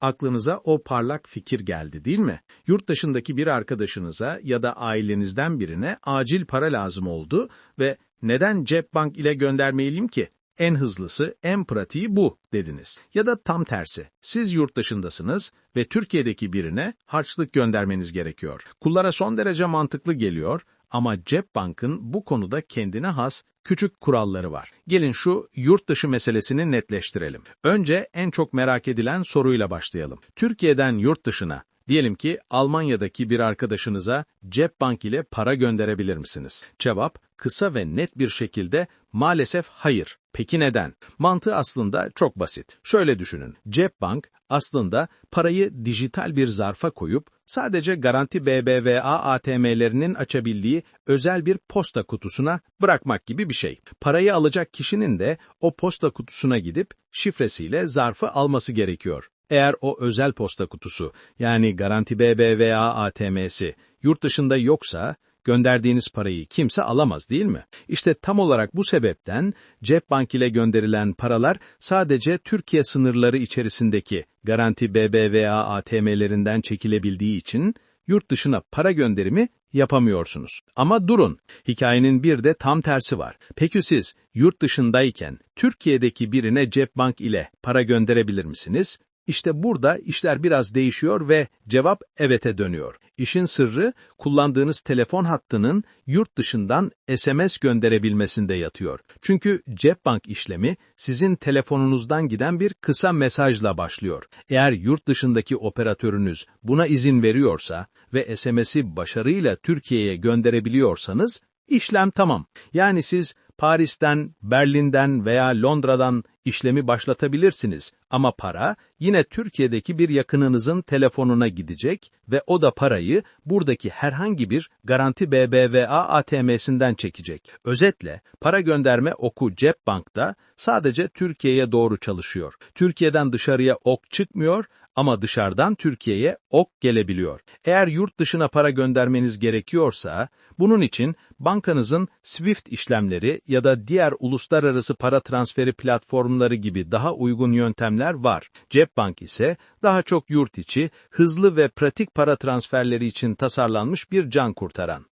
aklınıza o parlak fikir geldi değil mi? Yurt dışındaki bir arkadaşınıza ya da ailenizden birine acil para lazım oldu ve neden cep bank ile göndermeyelim ki? En hızlısı, en pratiği bu dediniz. Ya da tam tersi. Siz yurt dışındasınız ve Türkiye'deki birine harçlık göndermeniz gerekiyor. Kullara son derece mantıklı geliyor ama cep bankın bu konuda kendine has küçük kuralları var. Gelin şu yurt dışı meselesini netleştirelim. Önce en çok merak edilen soruyla başlayalım. Türkiye'den yurt dışına Diyelim ki Almanya'daki bir arkadaşınıza cep bank ile para gönderebilir misiniz? Cevap kısa ve net bir şekilde maalesef hayır. Peki neden? Mantığı aslında çok basit. Şöyle düşünün. Cep bank aslında parayı dijital bir zarfa koyup sadece Garanti BBVA ATM'lerinin açabildiği özel bir posta kutusuna bırakmak gibi bir şey. Parayı alacak kişinin de o posta kutusuna gidip şifresiyle zarfı alması gerekiyor. Eğer o özel posta kutusu yani Garanti BBVA ATM'si yurt dışında yoksa gönderdiğiniz parayı kimse alamaz değil mi? İşte tam olarak bu sebepten cep bank ile gönderilen paralar sadece Türkiye sınırları içerisindeki Garanti BBVA ATM'lerinden çekilebildiği için yurt dışına para gönderimi yapamıyorsunuz. Ama durun, hikayenin bir de tam tersi var. Peki siz yurt dışındayken Türkiye'deki birine cep bank ile para gönderebilir misiniz? İşte burada işler biraz değişiyor ve cevap evete dönüyor. İşin sırrı kullandığınız telefon hattının yurt dışından SMS gönderebilmesinde yatıyor. Çünkü cep bank işlemi sizin telefonunuzdan giden bir kısa mesajla başlıyor. Eğer yurt dışındaki operatörünüz buna izin veriyorsa ve SMS'i başarıyla Türkiye'ye gönderebiliyorsanız işlem tamam. Yani siz Paris'ten, Berlin'den veya Londra'dan işlemi başlatabilirsiniz ama para yine Türkiye'deki bir yakınınızın telefonuna gidecek ve o da parayı buradaki herhangi bir Garanti BBVA ATM'sinden çekecek. Özetle para gönderme oku cep bankta sadece Türkiye'ye doğru çalışıyor. Türkiye'den dışarıya ok çıkmıyor ama dışarıdan Türkiye'ye ok gelebiliyor. Eğer yurt dışına para göndermeniz gerekiyorsa, bunun için bankanızın SWIFT işlemleri ya da diğer uluslararası para transferi platformları gibi daha uygun yöntemler var. Cepbank ise daha çok yurt içi, hızlı ve pratik para transferleri için tasarlanmış bir can kurtaran.